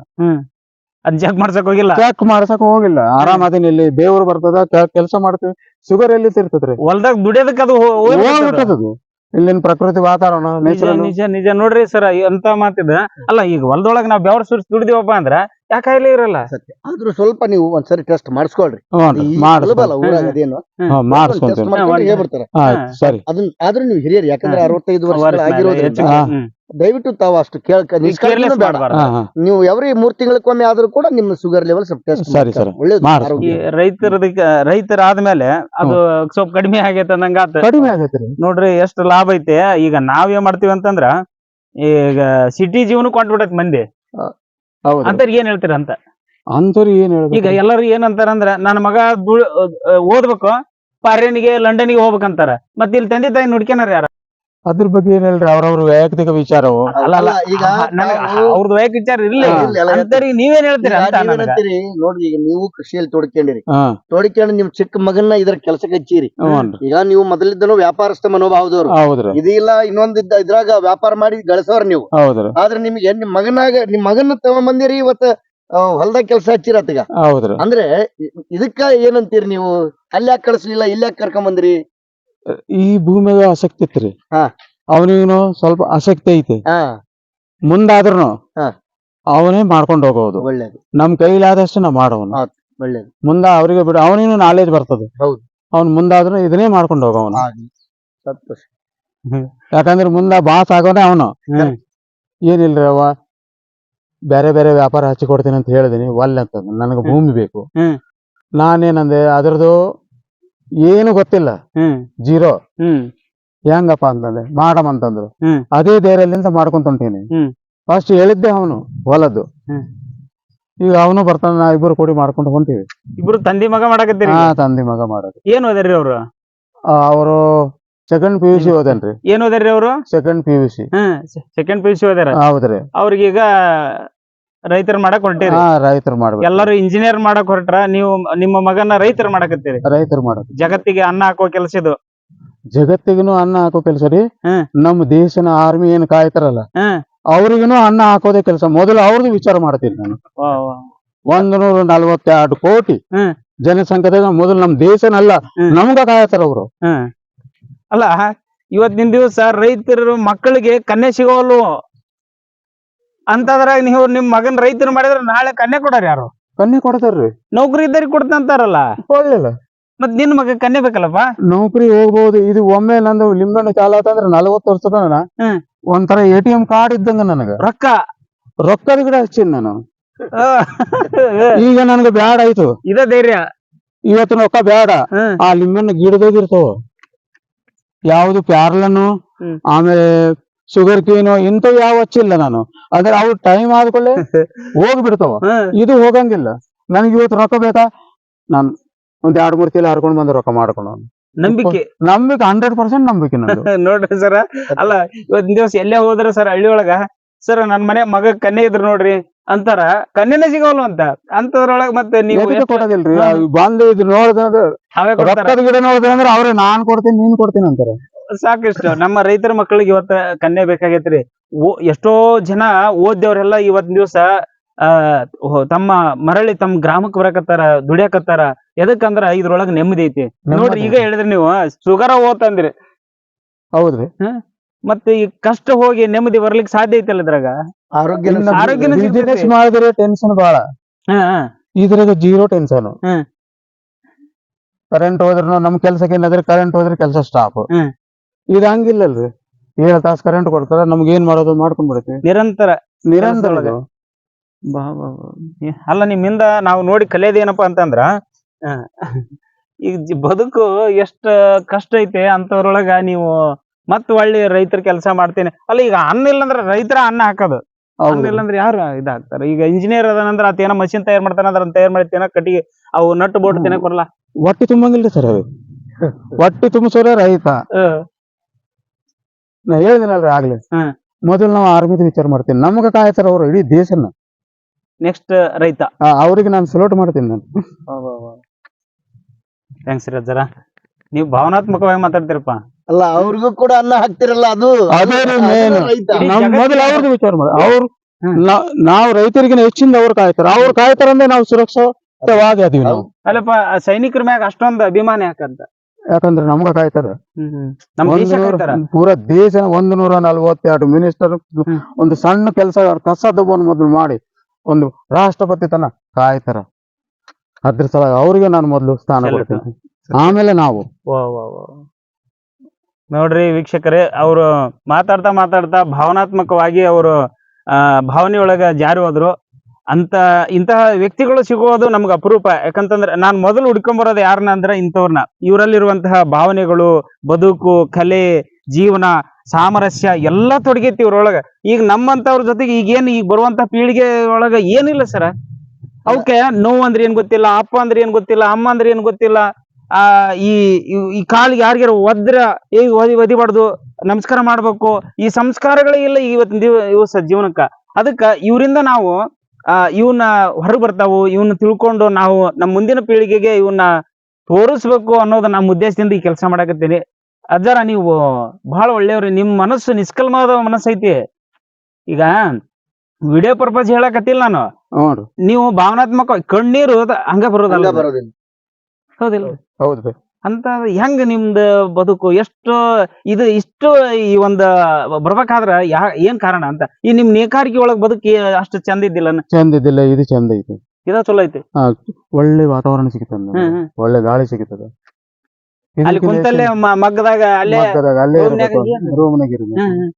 Speaker 2: ಅದ್ ಚೆಕ್ ಮಾಡ್ಸಕ್ ಹೋಗಿಲ್ಲ.
Speaker 3: ಚೆಕ್ ಮಾಡ್ಸಕ್ ಹೋಗಿಲ್ಲ. ಆರಾಮ್ ಅದೀನಿ ಇಲ್ಲಿ. ಬೇವ್ರು ಬರ್ತದ ಕೆಲಸ ಮಾಡ್ತೀವಿ. ಶುಗರ್ ಎಲ್ಲಿ ತಿರ್ತದ್ರಿ
Speaker 2: ಹೊಲ್ದಾಗ ದುಡಿಯೋದಕ್ಕೆ ಅದು ಹೋ- ಹೋಗ್ಬಿಡ್ತದ.
Speaker 3: ಹೋಗ್ಬಿಟ್ಟದದು ಇಲ್ಲಿನ ಪ್ರಕೃತಿ ವಾತಾವರಣ
Speaker 2: ನಿಜ
Speaker 3: ನೇಚರ್
Speaker 2: ನಿಜ ನಿಜ. ನೋಡ್ರಿ ಸರ್ ಅಂತ ಮಾತಿದ? ಅಲ್ಲ ಈಗ ಹೊಲದೊಳಗ ನಾವ್ ಬೆವರ್ ಸುರಿಸಿ ದುಡಿದಿವಪ್ಪ ಅಂದ್ರ ಯಾಕೆ ಕಾಯಿಲೆ ಇರಲ್ಲ.
Speaker 1: ಸತ್ಯ. ಆದ್ರೂ ಸ್ವಲ್ಪ ನೀವು ಒಂದ್ಸರಿ ಟೆಸ್ಟ್ ಮಾಡಿಸ್ಕೊಳ್ರಿ. ಈ
Speaker 3: ಮಾಡಿಸ್
Speaker 1: ಸುಲಭ ಅಲ್ಲ ಊರಾಗ
Speaker 2: ಹ್ಮ್.
Speaker 1: ಅದೇನು ಟೆಸ್ಟ್
Speaker 3: ಮಾಡಿಸ್ಕೊಂತೀನಿ
Speaker 1: ಮಾಡ್ಕೊಂಡು ಹೇಳ್ಬಿಡ್ತಾರೆ
Speaker 3: ಆಯ್ತು ಸರಿ.
Speaker 1: ಅದನ್ನ ಆದ್ರೂ ನೀವು ಹಿರಿಯರು ಯಾಕಂದ್ರೆ
Speaker 2: ಹಾ.
Speaker 1: ಅರವತ್ತೈದು
Speaker 2: ವರ್ಷ
Speaker 1: ಆಗಿರೋದ್ರಿಂದ
Speaker 3: ಹಾ.
Speaker 2: ಹ್ಮ್.
Speaker 1: ದಯವಿಟ್ಟು ತಾವು ಅಷ್ಟು ಕೇಳ್ಕ
Speaker 2: ಈ
Speaker 1: ನಿಷ್ಕಾಳಜಿನೂ
Speaker 2: careless
Speaker 1: ಬೇಡ.
Speaker 2: ಮಾಡ್ಬಾರ್ದು.
Speaker 3: ಹಾ ಹಾ.
Speaker 1: ನೀವು ಎವ್ರಿ ಮೂರ್ ತಿಂಗಳಕ್ಕೊಮ್ಮೆ ಆದ್ರೂ ಕೂಡ ನಿಮ್ಮ ಶುಗರ್ ಲೆವೆಲ್ ಸ್ವಲ್ಪ ಟೆಸ್ಟ್
Speaker 3: ಸರಿ, ಸರಿ.
Speaker 1: ಒಳ್ಳೇದು
Speaker 3: ಮಾಡಿಸ್ತೀನಿ.
Speaker 1: ಆರೋಗ್ಯ.
Speaker 2: ರೈತರದಕ್ಕ ರೈತರ ಆದ್ಮೇಲೆ ಅದು ಸ್ವಲ್ಪ ಕಡಿಮೆ ಆಗೈತೆ ಅಂದಂಗ ಆತ.
Speaker 3: ಕಡಿಮೆ ಆಗೈತ್ರಿ
Speaker 2: ನೋಡ್ರಿ ಎಷ್ಟು ಲಾಭ ಐತೆ. ಈಗ ನಾವ್ ಏನ್ ಮಾಡ್ತೀವಿ ಅಂತಂದ್ರ ಈಗ ಸಿಟಿ ಜೀವನ ಕೊಂಡ್ಬಿಡತ್ ಮಂದಿ.
Speaker 3: ಹೌದು.
Speaker 2: ಅಂತ ಏನ್ ಹೇಳ್ತೀರ ಅಂತ?
Speaker 3: ಅಂತವ್ರು ಏನ್
Speaker 2: ಈಗ ಎಲ್ಲರೂ ಏನಂತಾರಂದ್ರ ನನ್ನ ಮಗ ದುಳ್- ಓದ್ಬೇಕು ಫಾರಿನ್ಗೆ ಲಂಡನ್ಗೆ ಹೋಗ್ಬೇಕಂತಾರ. ಮತ್ ಇಲ್ಲಿ ತಂದೆ ತಾಯಿ ನೋಡ್ಕೊನಾರ ಯಾರ?
Speaker 3: ಅದ್ರ ಬಗ್ಗೆ ಏನ್ ಹೇಳ್ರಿ? ಅವ್ರವ್ರ ವೈಯಕ್ತಿಕ ವಿಚಾರವು?
Speaker 2: ಅಲ್ಲ ಅಲ್ಲ
Speaker 1: ಈಗ
Speaker 2: ಅವ್ರದ್ದು ವೈಯಕ್ತಿಕ ವಿಚಾರ ಇರ್ಲಿ
Speaker 1: ಹಾ,
Speaker 2: ನೀವೇನ್ ಹೇಳ್ತೀರಾ ನನಗ?
Speaker 1: ನೋಡ್ರಿ ಈಗ ನೀವು ಕೃಷಿಯಲ್ಲಿ ತೊಡ್ಕೊಂಡಿರಿ.
Speaker 3: ಹಾ.
Speaker 1: ತೊಡ್ಕೊಂಡು ನಿಮ್ ಚಿಕ್ಕ ಮಗನ್ನ ಇದ್ರ ಕೆಲಸಕ್ಕೆ ಹಚ್ಚಿರಿ.
Speaker 3: ಹ್ಞೂನ್ರಿ
Speaker 1: ಈಗ ನೀವು ಮೊದಲಿದ್ದನು ವ್ಯಾಪಾರಸ್ಥ ಮನೋಭಾವದವ್ರು.
Speaker 3: ಹೌದ್ರಿ.
Speaker 1: ಇದಿಲ್ಲ ಇನ್ನೊಂದಿದ್ದ ಇದ್ರಾಗ ವ್ಯಾಪಾರ ಮಾಡಿ ಗಳಿಸೋರ್ ನೀವು.
Speaker 3: ಹೌದ್ರಿ.
Speaker 1: ಆದ್ರೆ ನಿಮ್ಗೆ ನಿಮ್ ಮಗನಾಗ ನಿಮ್ ಮಗನ ತಗೊಂಬಂದಿರಿ ಇವತ್ತ ಹೊಲ್ದಾಗ ಕೆಲಸ ಹಚ್ಚಿರತ್ತೀಗ
Speaker 3: ಹೌದ್ರಿ.
Speaker 1: ಅಂದ್ರೆ ಇ- ಇದಕ್ಕ ಏನಂತೀರಿ ನೀವು? ಅಲ್ಯಾಕ್ ಕಳಿಸ್ಲಿಲ್ಲ ಇಲ್ಯಾಕ್ ಕರ್ಕೊಂಡ್ ಬಂದ್ರಿ
Speaker 3: ಈ ಭೂಮಿಯ ಆಸಕ್ತಿ ಇತ್ರಿ
Speaker 1: ಹಾ.
Speaker 3: ಅವನಿಗೂ ಸ್ವಲ್ಪ ಆಸಕ್ತಿ ಐತಿ.
Speaker 1: ಹಾ.
Speaker 3: ಮುಂದಾದ್ರೂ
Speaker 1: ಹಾ.
Speaker 3: ಅವನೇ ಮಾಡ್ಕೊಂಡು ಹೋಗೋದು.
Speaker 1: ಒಳ್ಳೇದು.
Speaker 3: ನಮ್ ಕೈಲಾದಷ್ಟು ನಾವ್ ಮಾಡೋನು
Speaker 1: ಒಳ್ಳೇದು.
Speaker 3: ಮುಂದ ಅವ್ರಿಗೆ ಬಿಡು ಅವನಿಗೂ ನಾಲೆಜ್ ಬರ್ತದೆ.
Speaker 1: ಹೌದು.
Speaker 3: ಅವ್ನ್ ಮುಂದಾದ್ರೂ ಇದನ್ನೇ ಮಾಡ್ಕೊಂಡು ಹೋಗೋನು
Speaker 1: ಆಗ್ಲಿ. ಸಂತೋಷ.
Speaker 3: ಯಾಕಂದ್ರೆ ಮುಂದ ಬಾಸ್ ಆಗೋನೆ ಅವನು.
Speaker 2: ಹ್ಮ್.
Speaker 3: ಏನಿಲ್ರಿ ಅವ ಬೇರೆ ಬೇರೆ ವ್ಯಾಪಾರ ಹಚ್ಚಿ ಕೊಡ್ತೀನಿ ಅಂತ ಹೇಳಿದೀನಿ ಒಲ್ಲೆ ಅಂತ. ನನಗೆ ಭೂಮಿ ಬೇಕು.
Speaker 2: ಹ್ಮ್.
Speaker 3: ನಾನೇನಂದೆ ಅದ್ರದ್ದು ಏನು ಗೊತ್ತಿಲ್ಲ. ಜೀರೋ. ಹೆಂಗಪ್ಪ ಅಂತಂದೆ ಮಾಡಮ್ ಅಂತಂದ್ರು. ಅದೇ ಧೈರ್ಯದಿಂದ ಮಾಡ್ಕೊಂತ ಹೊಂಟೀನಿ. ಫಸ್ಟ್ ಹೇಳಿದ್ದೆ ಅವನು ಹೊಲದ್ದು. ಈಗ ಅವನು ಬರ್ತಾನ ನಾ ಇಬ್ಬರು ಕೂಡಿ ಮಾಡ್ಕೊಂಡು ಹೊಂಟೀವಿ.
Speaker 2: ಇಬ್ರು ತಂದಿ ಮಗ ಮಾಡಕತ್ತೀರಿ
Speaker 3: ಹಾ ತಂದಿ ಮಗ ಮಾಡೋದು.
Speaker 2: ಏನ್ ಓದ್ಯಾರ್ರಿ ಅವ್ರು?
Speaker 3: ಅವರು ಸೆಕೆಂಡ್ ಪಿ ಯು ಸಿ ಹೋದನ್ರಿ
Speaker 2: ಏನ್ ಓದ್ಯಾರ್ರಿ ಅವರು?
Speaker 3: Second P U C
Speaker 2: second P U C ಓದ್ಯಾರ?
Speaker 3: ಹೌದ್ರಿ.
Speaker 2: ಅವ್ರಿಗೀಗ ರೈತರ ಮಾಡಕ್ ಹೊಂಟೇರಿ
Speaker 3: ಹಾ ರೈತರು ಮಾಡ್ಬೇಕು.
Speaker 2: ಎಲ್ಲರೂ ಇಂಜಿನಿಯರ್ ಮಾಡಕ್ ಹೊರಟ್ರ ನೀವು ನಿಮ್ಮ ಮಗನ ರೈತರು ಮಾಡಕತ್ತೀರಿ.
Speaker 3: ರೈತರು ಮಾಡೋದು
Speaker 2: ಜಗತ್ತಿಗೆ ಅನ್ನ ಹಾಕೋ ಕೆಲಸ ಇದು.
Speaker 3: ಜಗತ್ತಿಗೂ ಅನ್ನ ಹಾಕೋ ಕೆಲಸ ರೀ.
Speaker 2: ಹ್ಮ್.
Speaker 3: ನಮ್ಮ ದೇಶನ ಆರ್ಮಿ ಏನ್ ಕಾಯ್ತಾರಲ್ಲ
Speaker 2: ಹ್ಮ್
Speaker 3: ಅವ್ರಿಗೂ ಅನ್ನ ಹಾಕೋದೇ ಕೆಲಸ. ಮೊದಲು ಅವ್ರದ್ದು ವಿಚಾರ ಮಾಡ್ತೀನಿ ನಾನು.
Speaker 2: ವಾ, ವಾ.
Speaker 3: ಒಂದ್ ನೂರ ನಲ್ವತ್ತೆರಡು ಕೋಟಿ
Speaker 2: ಹ್ಮ್.
Speaker 3: ಜನಸಂಖ್ಯೆದಾಗ ಮೊದಲು ನಮ್ ದೇಶನಲ್ಲ
Speaker 2: ಹ್ಮ್.
Speaker 3: ನಮ್ಗ ಕಾಯ್ತಾರ ಅವ್ರು.
Speaker 2: ಹ್ಮ್ ಅಲ್ಲ ಇವತ್ತಿನ ದಿವಸ ರೈತರು ಮಕ್ಕಳಿಗೆ ಕನ್ಯೆ ಸಿಗೋಲ್ವು ಅಂತದ್ರಾಗ ನೀವು ನಿಮ್ ಮಗನ್ ರೈತನ ಮಾಡಿದ್ರ ನಾಳೆ ಕನ್ಯೆ ಕೊಡಾರ ಯಾರು?
Speaker 3: ಕನ್ಯೆ ಕೊಡ್ತಾರ್ರಿ.
Speaker 2: ನೌಕರಿ ಇದ್ದಾರೆ ಕೊಡ್ತಂತಾರಲ್ಲ
Speaker 3: ಒಳ್ಳೆಲ್ಲ
Speaker 2: ಮತ್ ನಿನ್ ಮಗ ಕನ್ಯೆ ಬೇಕಲ್ಲಪ್ಪ?
Speaker 3: ನೌಕರಿ ಹೋಗ್ಬಹುದು ಇದು ಒಮ್ಮೆ ನಂದು ನಿಮ್ದೊಂದು ಚಾಲ ಆತಂದ್ರ ನಲವತ್ತು ವರ್ಷದ
Speaker 2: ಹ್ಮ್.
Speaker 3: ಒಂಥರ ಎ ಟಿ ಎಂ ಕಾರ್ಡ್ ಇದ್ದಂಗ ನನಗ.
Speaker 2: ರೊಕ್ಕ?
Speaker 3: ರೊಕ್ಕದ ಗಿಡ ಹಚ್ಚಿನ್ ನಾನು.
Speaker 2: ಆ,
Speaker 3: ಈಗ ನನ್ಗ ಬ್ಯಾಡ ಆಯ್ತು.
Speaker 2: ಇದ ಧೈರ್ಯ.
Speaker 3: ಇವತ್ತು ರೊಕ್ಕ ಬ್ಯಾಡ.
Speaker 2: ಹ್ಮ್.
Speaker 3: ಆ ಲಿಂಬೆಹಣ್ಣು ಗಿಡದಾಗ ಇರ್ತಾವ. ಯಾವ್ದು ಪ್ಯಾರ್ಲನ್ನು
Speaker 2: ಹ್ಮ್.
Speaker 3: ಆಮೇಲೆ ಶುಗರ್ ಕೇನು ಇಂಥವ್ ಯಾವ ಹಚ್ಚಿಲ್ಲ ನಾನು. ಅಂದ್ರೆ ಅವ್ರು ಟೈಮ್ ಆದ್ಕೊಳ್ಳೆ ಹೋಗ್ಬಿಡ್ತಾವ. ಇದು ಹೋಗಂಗಿಲ್ಲ. ನನಗೆ ಇವತ್ತು ರೊಕ್ಕ ಬೇಕಾ? ನಾನು ಒಂದ್ ಎರಡ್ ಮೂರ್ ತಿಲ ಹರ್ಕೊಂಡ್ ಬಂದ ರೊಕ್ಕ ಮಾಡ್ಕೊಂಡು
Speaker 2: ನಂಬಿಕೆ.
Speaker 3: ನಂಬಿಕೆ ಹಂಡ್ರೆಡ್ ಪರ್ಸೆಂಟ್ ನಂಬಿಕೆ
Speaker 2: ನೋಡ್ರಿ ಸರ. ಅಲ್ಲ ಇವತ್ತಿನ ದಿವಸ ಎಲ್ಲೇ ಹೋದ್ರ ಸರ್ ಹಳ್ಳಿ ಒಳಗ ಸರ್ ನನ್ ಮನೆ ಮಗ ಕನ್ನೆ ಇದ್ರು ನೋಡ್ರಿ ಅಂತಾರ. ಕನ್ನೆನೆ ಸಿಗೋಲ್ಲ ಅಂತ. ಅಂತದ್ರೊಳಗ ಮತ್ತೆ ನೀವು
Speaker 3: ಕೊಡೋದಿಲ್ರಿ? ಬಂದು ಇದು ನೋಡಿದ್ರೆ ರೊಕ್ಕದ ಗಿಡ ನೋಡಿದ್ರೆ ಅಂದ್ರೆ ಅವ್ರೆ ನಾನ್ ಕೊಡ್ತೀನಿ ನೀನ್ ಕೊಡ್ತೀನಿ ಅಂತಾರೆ.
Speaker 2: ಸಾಕಿಷ್ಟು. ನಮ್ಮ ರೈತರ ಮಕ್ಕಳಿಗೆ ಇವತ್ತ ಕನ್ಯೆ ಬೇಕಾಗೈತ್ರಿ. ಓ- ಎಷ್ಟೋ ಜನ ಓದ್ದವ್ರೆಲ್ಲ ಇವತ್ತಿನ ದಿವಸ ಆ ತಮ್ಮ ಮರಳಿ ತಮ್ಮ ಗ್ರಾಮಕ್ಕೆ ಬರಕತ್ತಾರ ದುಡಿಯಾಕತ್ತಾರ. ಎದಕ್ಕಂದ್ರ ಇದ್ರೊಳಗ ನೆಮ್ಮದಿ ಐತಿ. ನೋಡ್ರಿ ಈಗ ಹೇಳಿದ್ರಿ ನೀವು ಸುಗರ ಓತಂದ್ರಿ
Speaker 3: ಹೌದ್ರಿ.
Speaker 2: ಮತ್ತೆ ಈ ಕಷ್ಟ ಹೋಗಿ ನೆಮ್ಮದಿ ಬರ್ಲಿಕ್ಕೆ ಸಾಧ್ಯ ಐತಲ್ಲ ಇದ್ರಾಗ?
Speaker 1: ಆರೋಗ್ಯ
Speaker 3: ಆರೋಗ್ಯ. ಮಾಡಿದ್ರೆ ಟೆನ್ಷನ್
Speaker 2: ಬಹಳ.
Speaker 3: ಇದ್ರಾಗ ಜೀರೋ ಟೆನ್ಷನ್. ಕರೆಂಟ್ ಹೋದ್ರೆ ನಮ್ ಕೆಲ್ಸಕ್ಕೆ ಏನಾದ್ರೆ ಕರೆಂಟ್ ಹೋದ್ರೆ ಕೆಲಸ ಸ್ಟಾಪ್. ಇದು ಹಂಗಿಲ್ಲಲ್ರಿ. ಏಳು ತಾಸು ಕರೆಂಟ್ ಕೊಡ್ತಾರ ನಮ್ಗೆ ಏನ್ ಮಾಡೋದು ಮಾಡ್ಕೊಂಡ್ ಬಿಡ್ತೀವಿ
Speaker 2: ನಿರಂತರ.
Speaker 3: ನಿರಂತರ. ಇದು.
Speaker 2: ಬಾ ಬಾ ಬಾ. ಏ- ಅಲ್ಲ ನಿಮ್ಮಿಂದ ನಾವು ನೋಡಿ ಕಲಿಯೋದು ಏನಪ್ಪಾ ಅಂತಂದ್ರ ಆ, ಈಗ ಜಿ- ಬದುಕು ಎಷ್ಟ ಕಷ್ಟ ಐತೆ ಅಂತವ್ರೊಳಗ ನೀವು ಮತ್ ಒಳ್ಳೆ ರೈತರ ಕೆಲಸ ಮಾಡ್ತೇನೆ. ಅಲ್ಲ ಈಗ ಅನ್ನ ಇಲ್ಲಂದ್ರೆ ರೈತರ ಅನ್ನ ಹಾಕೋದು. ಅನ್ನ ಇಲ್ಲಂದ್ರೆ ಯಾರು ಇದಾಗ್ತಾರ? ಈಗ ಇಂಜಿನಿಯರ್ ಅದನಂದ್ರ ಆತ ಏನೋ ಮಷಿನ್ ತಯಾರು ಮಾಡ್ತಾನ ಅದ್ರ ತಯಾರು ಮಾಡಿ ಕಟ್ಟಿಗೆ ಅವು ನಟ್ಟು ಬೋಟ್ ತಿನ್ನಕ್ ಬರಲ್ಲ.
Speaker 3: ಹೊಟ್ಟಿ ತುಂಬಂಗಿಲ್ರಿ ಸರ್ ಅದು. ಹೊಟ್ಟಿ ತುಂಬಿಸೋರೆ ರೈತ. ನಾ ಹೇಳಿದಿನಲ್ರಿ ಆಗ್ಲಿ.
Speaker 2: ಹಾ.
Speaker 3: ಮೊದಲು ನಾವು ಆರ್ಮಿದ ವಿಚಾರ ಮಾಡ್ತೀನಿ. ನಮಗ ಕಾಯ್ತಾರ ಅವ್ರು ಇಡೀ ದೇಶನ.
Speaker 2: ನೆಕ್ಸ್ಟ್ ರೈತ.
Speaker 3: ಆ, ಅವ್ರಿಗೆ ನಾನು ಸಲೋಟ್ ಮಾಡ್ತೀನಿ ನಾನು.
Speaker 2: ಥ್ಯಾಂಕ್ಸ್ ರಜ್ಜರ ನೀವು ಭಾವನಾತ್ಮಕವಾಗಿ ಮಾತಾಡ್ತೀರಪ್ಪ.
Speaker 1: ಅಲ್ಲ ಅವ್ರಿಗೂ ಕೂಡ ಅನ್ನ ಹಾಕ್ತಿರಲ್ಲ ಅದು.
Speaker 3: ಅದೇ
Speaker 1: ಅದು
Speaker 3: main.
Speaker 1: ರೈತ.
Speaker 2: ಇಡೀ
Speaker 3: ನಮ್
Speaker 2: ಜಗತ್ತಿನ-
Speaker 3: ಮೊದಲು ಅವ್ರದ್ದು ವಿಚಾರ ಮಾಡಿ ಅವ್ರು
Speaker 2: ಹ್ಮ್.
Speaker 3: ನಾ- ನಾವು ರೈತರಿಗಿನ ಹೆಚ್ಚಿಂದ ಅವ್ರು ಕಾಯ್ತಾರ. ಅವ್ರು ಕಾಯ್ತಾರಂದ್ರೆ ನಾವು ಸುರಕ್ಷಿತವಾಗಿ ಅದೀವಿ ನಾವು.
Speaker 2: ಅಲ್ಲಪ್ಪ ಆ ಸೈನಿಕರ ಮ್ಯಾಗ ಅಷ್ಟೊಂದು ಅಭಿಮಾನ ಯಾಕಂತ?
Speaker 3: ಯಾಕಂದ್ರೆ ನಮ್ಗ ಕಾಯ್ತಾರ. ಪೂರ ದೇಶ ಒಂದು ನೂರ ನಲ್ವತ್ತೆರಡು ಮಿನಿಸ್ಟರ್. ಒಂದು ಸಣ್ಣ ಕೆಲಸ ಕಸ ದಬ್ಬನ್ನು ಮೊದಲು ಮಾಡಿ ಒಂದು ರಾಷ್ಟ್ರಪತಿ ತನ ಕಾಯ್ತಾರ. ಅದ್ರ ಸಲ ಅವ್ರಿಗೆ ನಾನು ಮೊದಲು ಸ್ಥಾನ. ಕೊಡ್ತೀನಿ. ಆಮೇಲೆ ನಾವು.
Speaker 2: ನೋಡ್ರಿ ವೀಕ್ಷಕರೇ ಅವರು ಮಾತಾಡ್ತಾ ಮಾತಾಡ್ತಾ ಭಾವನಾತ್ಮಕವಾಗಿ ಅವರು ಆ ಒಳಗ ಜಾರಿ ಹೋದ್ರು. ಅಂತ ಇಂತಹ ವ್ಯಕ್ತಿಗಳು ಸಿಗೋದು ನಮ್ಗೆ ಅಪರೂಪ. ಯಾಕಂತಂದ್ರೆ ನಾನ್ ಮೊದಲು ಹುಡ್ಕೊಂಬರೋದು ಯಾರನ್ನ ಅಂದ್ರೆ ಇಂಥವ್ರನ್ನ ಇವರಲ್ಲಿರುವಂತಹ ಭಾವನೆಗಳು, ಬದುಕು, ಕಲೆ, ಜೀವನ, ಸಾಮರಸ್ಯ ಎಲ್ಲ ತೊಡಗೈತಿ ಇವ್ರೊಳಗ. ಈಗ ನಮ್ಮಂತವ್ರ ಜೊತೆಗೆ ಈಗ ಏನ್ ಈಗ ಬರುವಂತ ಪೀಳಿಗೆ ಒಳಗ ಏನಿಲ್ಲ ಸರ ಅವಕ್ಕೆ ನೋವು ಅಂದ್ರೆ ಏನ್ ಗೊತ್ತಿಲ್ಲ, ಅಪ್ಪ ಅಂದ್ರೆ ಏನ್ ಗೊತ್ತಿಲ್ಲ, ಅಮ್ಮ ಅಂದ್ರೆ ಏನ್ ಗೊತ್ತಿಲ್ಲ. ಆ, ಈ, ಈ- ಕಾಲಿಗೆ ಯಾರಿಗಾರ ಒದ್ರ ಏ ಒದಿ, ಒದಿಬಾರ್ದು, ನಮಸ್ಕಾರ ಮಾಡ್ಬೇಕು. ಈ ಸಂಸ್ಕಾರಗಳೇ ಇಲ್ಲ ಇವತ್ತಿನ ದಿವ ದಿವಸ ಜೀವನಕ್ಕ. ಅದಕ್ಕ ಇವರಿಂದ ನಾವು ಆ ಇವನ್ನ ಹೊರಗೆ ಬರ್ತಾವು ಇವನ್ನ ತಿಳ್ಕೊಂಡು ನಾವು ನಮ್ಮ ಮುಂದಿನ ಪೀಳಿಗೆಗೆ ಇವನ್ನ ತೋರಿಸ್ಬೇಕು ಅನ್ನೋದು ನಮ್ಮ ಉದ್ದೇಶದಿಂದ ಈ ಕೆಲಸ ಮಾಡಕತ್ತೀನಿ ಅಜ್ಜಾರ ನೀವು ಬಹಳ ಒಳ್ಳೆಯವ್ರಿ ನಿಮ್ ಮನಸ್ಸು ನಿಷ್ಕಲ್ಮದ ಮನಸ್ಸು ಐತಿ ಈಗ ವಿಡಿಯೋ ಪರ್ಪಸ್ ಹೇಳಕತ್ತಿಲ್ಲ ನಾನು. ನೀವು ಭಾವನಾತ್ಮಕ ಕಣ್ಣೀರು ಹಂಗ ಬರೋದಲ್ಲ.
Speaker 1: ಬರೋದಿಲ್ಲ
Speaker 2: ಹೌದಿಲ್ಲ
Speaker 3: ಹೌದ್ರಿ
Speaker 2: ಅಂತ ಹೆಂಗ್ ನಿಮ್ದು ಬದುಕು? ಎಷ್ಟು ಇದು ಇಷ್ಟು ಈ ಒಂದು ಬರ್ಬೇಕಾದ್ರ ಯಾ ಏನ್ ಕಾರಣ ಅಂತ? ಈ ನಿಮ್ ನೇಕಾರಿಕೆ ಒಳಗ್ ಬದುಕಿ ಅಷ್ಟು ಚಂದ ಇದ್ದಿಲ್ಲ
Speaker 3: ಚಂದ ಇದ್ದಿಲ್ಲ ಇದು ಚಂದ ಐತಿ.
Speaker 2: ಇದ ಚಲೋ ಐತಿ.
Speaker 3: ಒಳ್ಳೆ ವಾತಾವರಣ ಸಿಗ್ತದ ನಮ್ಗೆ.
Speaker 2: ಹ್ಮ್ ಹ್ಮ್.
Speaker 3: ಒಳ್ಳೆ ಗಾಳಿ ಸಿಗ್ತದ.
Speaker 2: ಅಲ್ಲಿ ಕುಂತಲ್ಲೇ ಮ- ಮಗ್ಗದಾಗ ಅಲ್ಲೇ
Speaker 3: ಅಲ್ಲೇ
Speaker 2: ಹ್ಮ್, ಹ್ಮ್.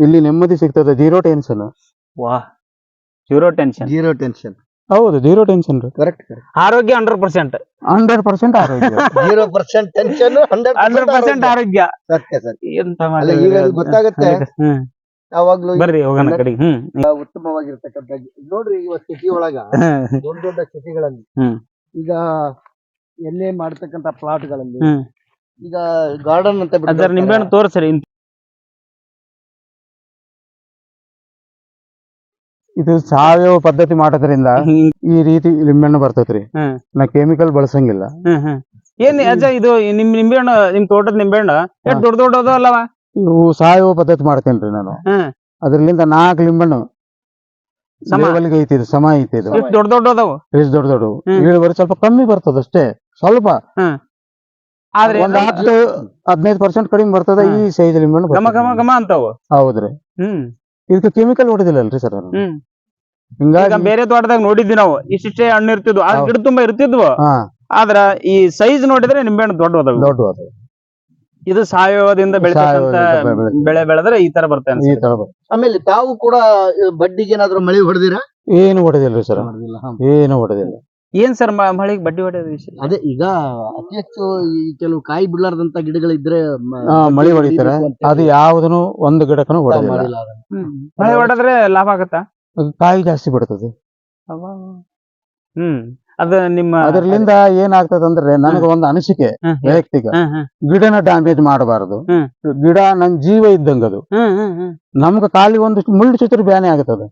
Speaker 3: ಇಲ್ಲಿ ನೆಮ್ಮದಿ ಸಿಗ್ತದ ಜೀರೋ ಟೆನ್ಷನ್.
Speaker 2: ವಾ ಜೀರೋ ಟೆನ್ಷನ್.
Speaker 1: Zero tension.
Speaker 3: ಹೌದು ಜೀರೋ ಟೆನ್ಷನ್ ರೀ
Speaker 1: ಕರೆಕ್ಟ್ ಕರೆಕ್ಟ್
Speaker 2: ಆರೋಗ್ಯ ಹಂಡ್ರೆಡ್ ಪರ್ಸೆಂಟ್
Speaker 3: ಹಂಡ್ರೆಡ್ ಪರ್ಸೆಂಟ್ ಆರೋಗ್ಯ.
Speaker 1: Zero percent tension
Speaker 2: hundred percent ಆರೋಗ್ಯ.
Speaker 1: ಸತ್ಯ ಸತ್ಯ.
Speaker 2: ಎಂತ
Speaker 1: ಅಲ್ಲ ಈಗ ಗೊತ್ತಾಗುತ್ತೆ. ಯಾವಾಗ್ಲೂ
Speaker 2: ಬರ್ರಿ ಹೋಗೋಣ ಕಡೆಗೆ ಹ್ಮ್.
Speaker 1: ಉತ್ತಮವಾಗಿರ್ತಕ್ಕಂಥ ನೋಡ್ರಿ ಇವತ್ತು ಸಿಟಿ ಒಳಗ ದೊಡ್ಡ ದೊಡ್ಡ ಸಿಟಿಗಳಲ್ಲಿ. ಈಗ ಎಲ್ಲೇ ಮಾಡ್ತಕ್ಕಂಥ ಪ್ಲಾಟ್ಗಳಲ್ಲಿ. ಈಗ ಗಾರ್ಡನ್ ಅಂತ
Speaker 2: ನಿಂಬೆಹಣ್ಣು ತೋರ್ಸ್ರಿ.
Speaker 3: ಇದು ಸಾವಯವ ಪದ್ಧತಿ ಮಾಡೋದ್ರಿಂದ ಈ ರೀತಿ ಲಿಂಬೆಹಣ್ಣು ಬರ್ತೈತ್ರಿ. ನಾ ಕೆಮಿಕಲ್ ಬಳಸಂಗಿಲ್ಲ.
Speaker 2: ಏನ್ ಅಜ್ಜ ಇದು ನಿಮ್ ನಿಂಬೆಹಣ್ಣು ನಿಮ್ ತೋಟದ ನಿಂಬೆಹಣ್ಣು ಎಷ್ಟು ದೊಡ್ಡ ದೊಡ್ಡದು ಅಲ್ಲವ
Speaker 3: ಇವು ಸಾವಯವ ಪದ್ಧತಿ ಮಾಡ್ತೇನ್ರಿ ನಾನು. ಅದ್ರಲ್ಲಿಂದ ನಾಲ್ಕು ಲಿಂಬೆಹಣ್ಣು
Speaker 2: ಸಮ.
Speaker 3: ಲೆವೆಲ್ಗೆ ಐತಿ ಇದು ಸಮ ಐತಿ ಇದು.
Speaker 2: ದೊಡ್ಡ ದೊಡ್ಡ ಅದಾವು?
Speaker 3: ಎಷ್ಟು ದೊಡ್ಡ ದೊಡ್ಡ
Speaker 2: ಹ್ಮ್.
Speaker 3: ಇಳುವರಿ ಸ್ವಲ್ಪ ಕಮ್ಮಿ ಬರ್ತದ ಅಷ್ಟೇ ಸ್ವಲ್ಪ.
Speaker 2: ಆದ್ರೆ
Speaker 3: ಒಂದ್ ಹತ್ತು ಹದಿನೈದು ಪರ್ಸೆಂಟ್ ಕಡಿಮೆ ಬರ್ತದ ಈ ಸೈಜ್ ಲಿಂಬೆಹಣ್ಣು ಗಮ
Speaker 2: ಗಮ ಗಮ ಅಂತಾವು?
Speaker 3: ಹೌದ್ರಿ.
Speaker 2: ಹ್ಮ್.
Speaker 3: ಇದಕ್ಕೆ ಕೆಮಿಕಲ್ ಹೊಡೆದಿಲ್ಲಲ್ರಿ ಸರ್
Speaker 2: ಹ್ಮ್. ಈಗ
Speaker 3: ಹಿಂಗಾಗಿ
Speaker 2: ಬೇರೆ ತೋಟದಾಗ ನೋಡಿದ್ವಿ ನಾವು ಇಷ್ಟಿಷ್ಟೇ ಹಣ್ಣು ಇರ್ತಿದ್ವು ಆ. ಗಿಡ ತುಂಬಾ ಇರ್ತಿದ್ವು.
Speaker 3: ಹಾ.
Speaker 2: ಆದ್ರ ಈ ಸೈಜ್ ನೋಡಿದ್ರೆ ನಿಂಬೆಹಣ್ಣು ದೊಡ್ಡ
Speaker 3: ದೊಡ್ಡ ಅದು.
Speaker 2: ಇದು ಸಾವಯವದಿಂದ ಬೆಳೆತಕ್ಕಂತ
Speaker 3: ಸಾವಯವದಿಂದ ಬೆಳೆ-
Speaker 2: ಬೆಳೆ ಬೆಳೆದ್ರೆ ಈ ತರ ಬರ್ತೇನೆ
Speaker 3: ಈ ತರ ಬರ್ತದೆ.
Speaker 1: ಆಮೇಲೆ ತಾವು ಕೂಡ ಬಡ್ಡಿಗೆ ಏನಾದ್ರು ಮಳೆ ಹೊಡೆದಿರ?
Speaker 3: ಏನು ಹೊಡೆದಿಲ್ರಿ ಸರ್ ಏನು ಹೊಡೆದಿಲ್ಲ.
Speaker 2: ಏನ್ ಸರ್ ಮಳೆಗೆ ಬಡ್ಡಿ ಹೊಡೆಯೋದು ವಿಷಯ?
Speaker 1: ಅದೇ ಈಗ ಅತಿ ಹೆಚ್ಚು ಈ ಕೆಲವು ಕಾಯಿ ಬಿಡ್ಲಾರ್ದಂತ ಗಿಡಗಳಿದ್ರೆ ಮ-
Speaker 3: ಮಳೆ
Speaker 1: ಬಡ್ಡಿ
Speaker 3: ಹೊಡಿತಾರೆ.
Speaker 1: ಅಂತ
Speaker 3: ಅದು ಯಾವ್ದನು ಒಂದು
Speaker 1: ಮಾಡಿಲ್ಲ ಅದನ್ನ.
Speaker 2: ಮಳೆ ಹೊಡೆದ್ರೆ ಲಾಭ ಆಗತ್ತಾ?
Speaker 3: ಅದು ಕಾಯಿ ಜಾಸ್ತಿ ಬಿಡ್ತದೆ.
Speaker 2: ಹ್ಮ್. ಅದು ನಿಮ್ಮ
Speaker 3: ಅದರ್ಲಿಂದ ಏನಾಗ್ತದ ಅಂದ್ರೆ ನನಗೆ ಒಂದು ಅನಿಸಿಕೆ
Speaker 2: ಹ್ಮ್,
Speaker 3: ವೈಯಕ್ತಿಕ.
Speaker 2: ಹ್ಮ್, ಹ್ಮ್,
Speaker 3: ಗಿಡನ ಡ್ಯಾಮೇಜ್ ಮಾಡಬಾರದು.
Speaker 2: ಹ್ಮ್.
Speaker 3: ಗಿಡ ನನ್ ಜೀವ ಇದ್ದಂಗದು.
Speaker 2: ಹ್ಮ್, ಹ್ಮ್, ಹ್ಮ್.
Speaker 3: ನಮ್ಗ ಖಾಲಿ ಒಂದು ಮುಳ್ಳು ಚಿತ್ರ ಬ್ಯಾನೆ ಆಗ್ತದ.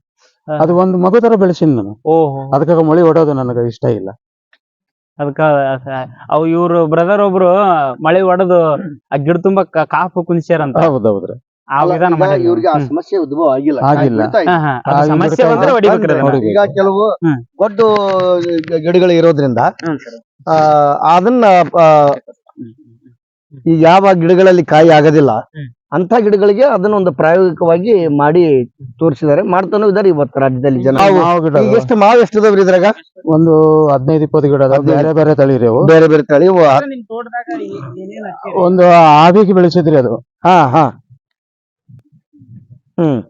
Speaker 3: ಅದು ಒಂದು ಮಗು ತರ ಬೆಳೆಸಿನ ನಾನು
Speaker 2: ಓಹೋ
Speaker 3: ಅದಕ್ಕಾಗ ಮಳಿ ಹೊಡೋದು ನನಗೆ ಇಷ್ಟ ಇಲ್ಲ
Speaker 2: ಅದಕ್ಕ ಅವು ಇವ್ರು ಬ್ರದರ್ ಒಬ್ರು ಮಳೆ ಹೊಡೆದು ಆ ಗಿಡ ತುಂಬಾ ಕಾಫು ಕಾಪು ಕುಂದ್ಸ್ಯಾರಂತ
Speaker 3: ಹೌದೌದ್ರಿ
Speaker 2: ಆ ವಿಧಾನ
Speaker 1: ಈಗ
Speaker 2: ಮಾಡ್ಯಾರ
Speaker 1: ಇವ್ರಿಗೆ ಆ
Speaker 2: ಹ್ಮ್.
Speaker 1: ಸಮಸ್ಯೆ ಉದ್ಭವ ಆಗಿಲ್ಲ
Speaker 3: ಆಗಿಲ್ಲ.
Speaker 1: ಬಿಡ್ತಾ ಇದೆ.
Speaker 2: ಹಾ, ಹಾ. ಅದು
Speaker 3: ಆ,
Speaker 2: ಸಮಸ್ಯೆ
Speaker 3: ಗಿಡಕ್ಕೆ
Speaker 2: ಬಂದ್ರೆ ಹೊಡಿಬೇಕ್ರಿ ಅದನ್ನ.
Speaker 3: ಹೊಡಿಬೇಕು.
Speaker 1: ಈಗ ಕೆಲವು
Speaker 2: ಹ್ಮ್.
Speaker 1: ದೊಡ್ಡ ಗಿಡಗಳು ಇರೋದ್ರಿಂದ
Speaker 2: ಹ್ಮ್
Speaker 1: ಆ, ಅದನ್ನ ಆ, ಈ ಯಾವ ಗಿಡಗಳಲ್ಲಿ ಕಾಯಿ ಆಗೋದಿಲ್ಲ
Speaker 2: ಹ್ಮ್.
Speaker 1: ಅಂತ ಗಿಡಗಳಿಗೆ ಅದನ್ನ ಒಂದು ಪ್ರಾಯೋಗಿಕವಾಗಿ ಮಾಡಿ ತೋರಿಸಿದ್ದಾರೆ. ಮಾಡ್ತಾನು ಇದಾರೆ ಇವತ್ತು ರಾಜ್ಯದಲ್ಲಿ ಜನ. ಮಾವು-
Speaker 3: ಗಿಡ
Speaker 1: ಈಗ ಎಷ್ಟು ಮಾವು ಎಷ್ಟು ಇದಾವ್ರಿ ಇದ್ರಾಗ?
Speaker 3: ಒಂದು ಹದಿನೈದು ಇಪ್ಪತ್ತು ಗಿಡ ಅದಾವ.
Speaker 1: ಹದಿನೈದು.
Speaker 3: ಬೇರೆ ಬೇರೆ ತಳಿ ರೀ ಅವು.
Speaker 1: ಬೇರೆ ಬೇರೆ ತಳಿ. ಇವು.
Speaker 2: ನಿಮ್ ತೋಟದಾಗ ಏ- ಏನೇನ್ ಹಚ್ಚಿರಿ?
Speaker 3: ಒಂದು ಆವಿಗೆ ಬೆಳೆಸಿದ್ರಿ ಅದು.
Speaker 1: ಹಾ ಹಾ. ಹ್ಮ್.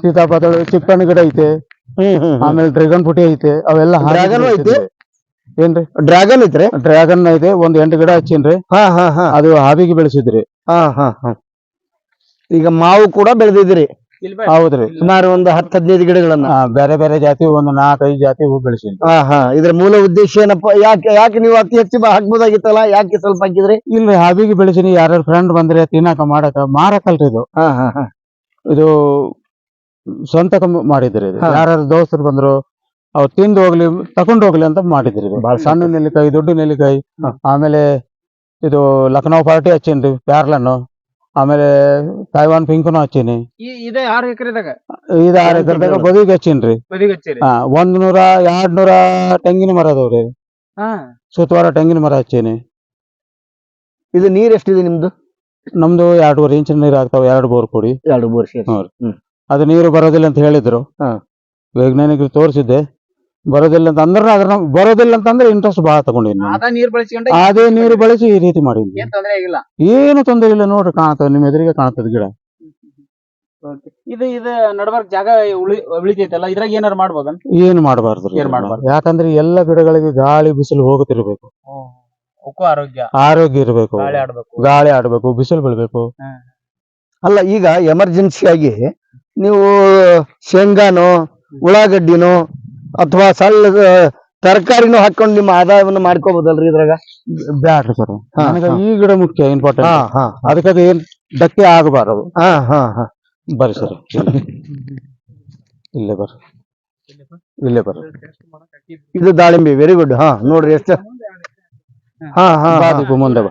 Speaker 3: ಸೀತಾಪತಳು ಚಿಕ್ಕಣ್ಣ ಗಿಡ ಐತೆ.
Speaker 1: ಹ್ಮ್ ಹ್ಮ್
Speaker 3: ಆಮೇಲೆ ಡ್ರ್ಯಾಗನ್ ಪುಟಿ ಐತೆ. ಅವೆಲ್ಲ ಹಾಗೆ
Speaker 1: Dragon ಐತೆ?
Speaker 3: ಬೆಳೆಸಿದ್ರಿ. ಏನ್ರಿ?
Speaker 1: ಡ್ರ್ಯಾಗನ್ ಇದ್ರೆ
Speaker 3: ಡ್ರ್ಯಾಗನ್ ಇದೆ ಒಂದ್ ಎಂಟು ಗಿಡ ಹಚ್ಚೀನ್ರಿ.
Speaker 1: ಹಾ ಹಾ ಹಾ.
Speaker 3: ಅದು ಹಾವಿಗೆ ಬೆಳೆಸಿದ್ರಿ.
Speaker 1: ಹಾ ಹಾ ಹಾ. ಈಗ ಮಾವು ಕೂಡ
Speaker 2: ಬೆಳೆದಿದ್ರಿ.
Speaker 3: ಹೌದ್ರಿ.
Speaker 1: ಸುಮಾರು ಒಂದು ಹತ್ತು ಹದಿನೈದು ಗಿಡಗಳನ್ನ.
Speaker 3: ಆ, ಬೇರೆ ಬೇರೆ ಜಾತಿ ಒಂದು ನಾಲ್ಕೈದು ಜಾತಿ ಹೂ ಬೆಳೆಸಿ
Speaker 1: ಹಾ ಹಾ. ಇದ್ರ ಮೂಲ ಉದ್ದೇಶ ಏನಪ್ಪ ಯಾಕೆ ಯಾಕೆ ನೀವು ಅತಿ ಹೆಚ್ಚು ಬಾ- ಹಾಕ್ಬೋದಾಗಿತ್ತಲ್ಲ ಯಾಕೆ ಸ್ವಲ್ಪ ಹಾಕಿದ್ರಿ?
Speaker 3: ಇಲ್ರಿ ಹಾವಿಗೆ ಬೆಳೆಸಿನಿ ಯಾರ್ಯಾರು ಫ್ರೆಂಡ್ ಬಂದ್ರೆ ತಿನ್ನಾಕ ಮಾಡಕ ಮಾರಕಲ್ರಿ ಇದು.
Speaker 1: ಹಾ ಹಾ ಹಾ.
Speaker 3: ಇದು ಸ್ವಂತ ಕಮ್- ಮಾಡಿದ್ರಿ
Speaker 1: ಹಾ.
Speaker 3: ಯಾರು ದೋಸ್ತರು ಬಂದ್ರು ಅವ್ರು ತಿಂದು ಹೋಗ್ಲಿ ತಕೊಂಡು ಹೋಗ್ಲಿ ಅಂತ ಮಾಡಿದ್ರಿ. ಇದು
Speaker 1: ಬಾಳ್
Speaker 3: ಸಣ್ಣ ನೆಲ್ಲಿಕಾಯಿ ದೊಡ್ಡ ನೆಲ್ಲಿಕಾಯಿ.
Speaker 1: ಹಾ.
Speaker 3: ಆಮೇಲೆ ಇದು ಲಕ್ನೋ ಪಾರ್ಟಿ ಹಚ್ಚೀನ್ರಿ ಪ್ಯಾರ್ಲನ್ನು. ಆಮೇಲೆ ತೈವಾನ್ ಪಿಂಕ್ನು ಹಚ್ಚೀನಿ.
Speaker 2: ಈ- ಇದೇ ಆರು ಎಕರೆದಾಗ?
Speaker 3: ಇದು ಆರು ಎಕರೆದಾಗ ಬದಿಗೆ ಹಚ್ಚೀನ್ರಿ.
Speaker 2: ಬದಿಗೆ ಹಚ್ಚಿರಿ.
Speaker 3: ಹಾ ಒಂದ್ ನೂರ ಎರಡ್ ನೂರ ತೆಂಗಿನ ಮರ ಅದಾವ್ರಿ.
Speaker 2: ಹಾ.
Speaker 3: ಸುತ್ತವಾರ ತೆಂಗಿನ ಮರ ಹಚ್ಚೀನಿ.
Speaker 1: ಇದು ನೀರ್ ಎಷ್ಟಿದೆ ನಿಮ್ದು?
Speaker 3: ನಮ್ದು ಎರಡೂವರೆ ಇಂಚಿನ ನೀರು ಆಗ್ತಾವ ಎರಡು ಬೋರ್ ಕೊಡಿ.
Speaker 1: ಎರಡು ಮೂರು ಸೇರಿ.
Speaker 3: ಅದು ನೀರು ಬರೋದಿಲ್ಲ ಅಂತ ಹೇಳಿದ್ರು.
Speaker 1: ಹಾ.
Speaker 3: ವೈಜ್ಞಾನಿಕರು ತೋರಿಸಿದ್ದೆ. ಬರೋದಿಲ್ಲ ಅಂತ ಅಂದ್ರೆ ಅದ್ರ ಬರೋದಿಲ್ಲ ಅಂತಂದ್ರೆ ಇಂಟ್ರೆಸ್ಟ್ ಬಹಳ ತಗೊಂಡಿನಿ.
Speaker 2: ಅದ ನೀರ್ ಬಳಸ್ಕೊಂಡ
Speaker 3: ಅದೇ ನೀರು ಬಳಸಿ ಈ ರೀತಿ ಮಾಡಿದ್ವಿ.
Speaker 2: ಏನ್ ತೊಂದ್ರೆ ಆಗಿಲ್ಲ.
Speaker 3: ಏನು ತೊಂದರೆ ಇಲ್ಲ ನೋಡ್ರಿ ಕಾಣ್ತದೆ ನಿಮ್ಮ ಎದುರಿಗೆ ಕಾಣ್ತದೆ ಗಿಡ.
Speaker 2: ಇದು ಇದು ನಡಬರ್ಕ್ ಜಾಗ ಉಳಿ ಉಳಿತೈತಲ್ಲ ಇದ್ರಾಗ ಏನಾರು ಮಾಡ್ಬೋದನ್?
Speaker 3: ಏನು ಮಾಡಬಾರ್ದು
Speaker 2: ಏನ್ ಮಾಡ್ಬಾರ್ದು?
Speaker 3: ಯಾಕಂದ್ರೆ ಎಲ್ಲ ಗಿಡಗಳಿಗೆ ಗಾಳಿ ಬಿಸಿಲು ಹೋಗುತ್ತಿರ್ಬೇಕು.
Speaker 2: ಆರೋಗ್ಯ.
Speaker 3: ಆರೋಗ್ಯ ಇರಬೇಕು.
Speaker 2: ಗಾಳಿ ಆಡ್ಬೇಕು.
Speaker 3: ಗಾಳಿ ಆಡ್ಬೇಕು ಬಿಸಿಲು ಬೀಳ್ಬೇಕು.
Speaker 1: ಅಲ್ಲ ಈಗ ಎಮರ್ಜೆನ್ಸಿ ಆಗಿ ನೀವು ಶೇಂಗಾನೋ ಉಳ್ಳಾಗಡ್ಡಿನೋ ಅಥವಾ ಸಣ್ಣ ತರಕಾರಿನೂ ಹಾಕೊಂಡು ನಿಮ್ಮ ಆದಾಯವನ್ನು ಮಾಡ್ಕೋಬಹುದಲ್ರಿ ಇದ್ರಾಗ?
Speaker 3: ಬ್ಯಾಡ್ರಿ ಸರ್. ನನಗೆ ಈ ಗಿಡ ಮುಖ್ಯ
Speaker 1: ಹಾ
Speaker 3: ಇಂಪಾರ್ಟೆಂಟ್
Speaker 1: ಹಾ.
Speaker 3: ಅದು ಏನ್ ಧಕ್ಕೆ ಆಗಬಾರದು.
Speaker 1: ಹಾ ಹಾ ಹಾ.
Speaker 3: ಬರ್ರಿ ಸರ್. ಇಲ್ಲೇ ಬರ್ರಿ. ಇಲ್ಲೇ ಬರ್ರಿ.
Speaker 1: ಇದು ದಾಳಿಂಬೆ ವೆರಿ ಗುಡ್ ಹಾ ನೋಡ್ರಿ ಎಷ್ಟು. ಹಾ ಹಾ
Speaker 3: ಮುಂದೆ ಬಾ.